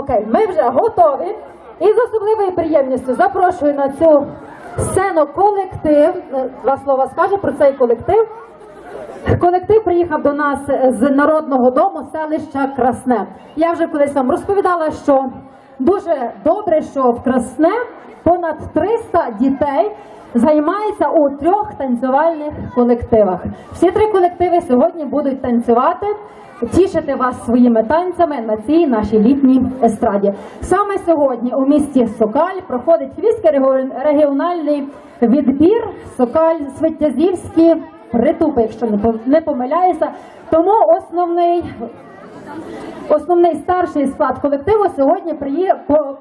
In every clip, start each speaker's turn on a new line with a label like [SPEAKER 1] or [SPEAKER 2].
[SPEAKER 1] Окей, ми вже готові. І з особливою приємністю запрошую на цю сцену колектив. Е, Два слова скажу про цей колектив. Колектив приїхав до нас з народного дому селища Красне. Я вже колись вам розповідала, що дуже добре, що в Красне понад 300 дітей займається у трьох танцювальних колективах. Всі три колективи сьогодні будуть танцювати, тішити вас своїми танцями на цій нашій літній естраді. Саме сьогодні у місті Сокаль проходить Львівський регіон- регіональний відбір Сокаль Свитязівські притупи, якщо не помиляюся. Тому основний Основний старший склад колективу сьогодні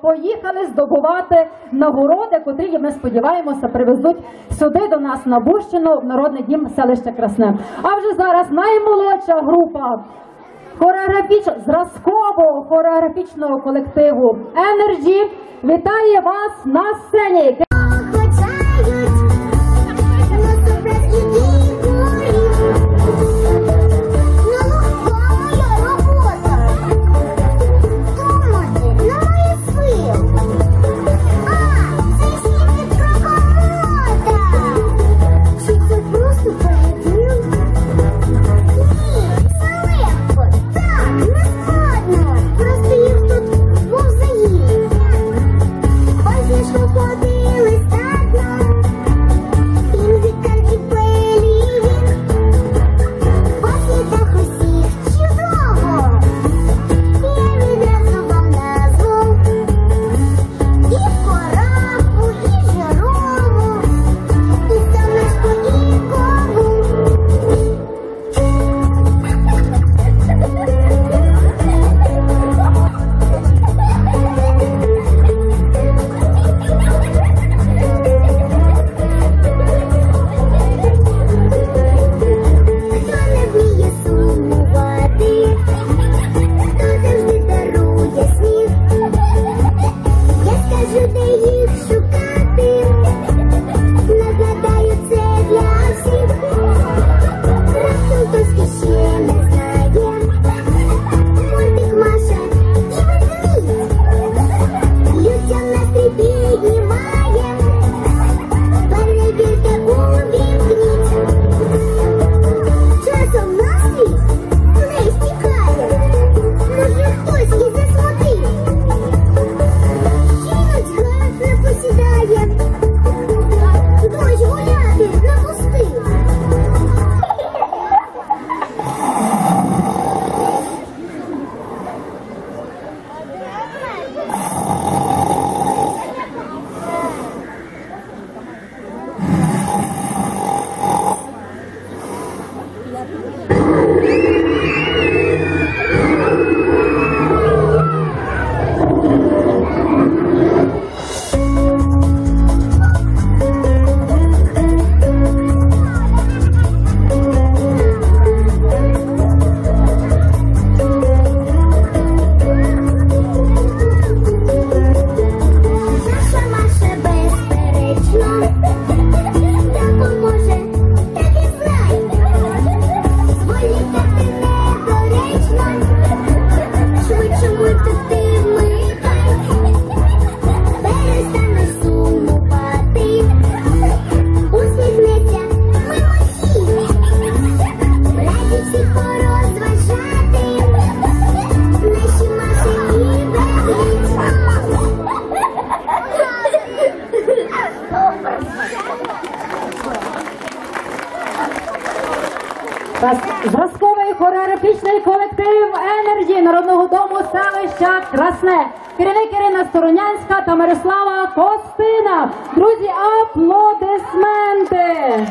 [SPEAKER 1] поїхали здобувати нагороди, котрі ми сподіваємося привезуть сюди до нас на Бущину в народний дім селища Красне. А вже зараз наймолодша група хореографіч... зразкового хореографічного колективу Energy вітає вас на сцені.
[SPEAKER 2] Thank
[SPEAKER 1] you. Зразковий хореографічний колектив Енерджі народного дому селища Красне. Керівник Ірина Сторонянська та Мирослава Костина. Друзі, аплодисменти!